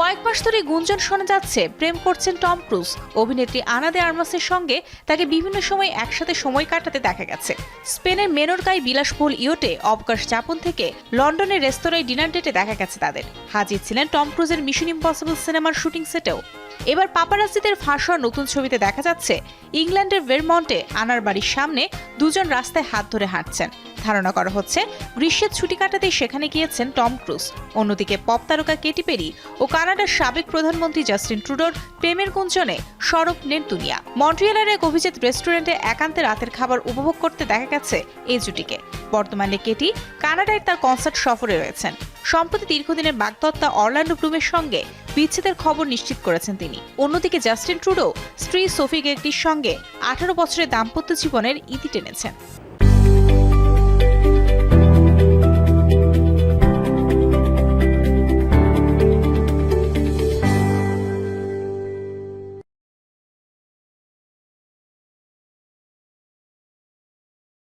কয়েক মাস ধরে গুঞ্জন শোনা যাচ্ছে, প্রেম করছেন টম ক্রুজ। অভিনেত্রী আনাদে আর্মাসের সঙ্গে তাকে বিভিন্ন সময় একসাথে সময় কাটাতে দেখা গেছে। স্পেনের মেনরকাই বিলাসবহুল ইয়োটে অবকাশ যাপন থেকে লন্ডনের রেস্তোরাঁয় ডিনার ডেটে দেখা গেছে তাদের। হাজির ছিলেন টম ক্রুজের মিশন ইম্পসিবল সিনেমার শুটিং সেটেও। এবার পাপারাজিদের ফাঁস নতুন ছবিতে দেখা যাচ্ছে। ইংল্যান্ডের ভেরমন্টে আনার বাড়ির সামনে দুজন রাস্তায় হাত ধরে হাঁটছেন। ধারণা করা হচ্ছে, গ্রীষ্মের ছুটি কাটাতেই সেখানে গিয়েছেন টম ক্রুজ। অন্যদিকে পপ তারকা কেটি পেরি ও কানাডার সাবেক প্রধানমন্ত্রী জাস্টিন ট্রুডোর প্রেমের গুঞ্জনে সরব নেন দুনিয়া। মন্ট্রিয়ালের এক অভিজিৎ রেস্টুরেন্টে একান্তে রাতের খাবার উপভোগ করতে দেখা গেছে এই জুটিকে। বর্তমানে কেটি কানাডায় তার কনসার্ট সফরে রয়েছেন। সম্প্রতি দীর্ঘদিনের বাগদত্তা অরল্যান্ডো ব্লুমের সঙ্গে বিচ্ছেদের খবর নিশ্চিত করেছেন তিনি। অন্যদিকে জাস্টিন ট্রুডো স্ত্রী সোফি গেগটির সঙ্গে আঠারো বছরের দাম্পত্য জীবনের ইতি টেনেছেন।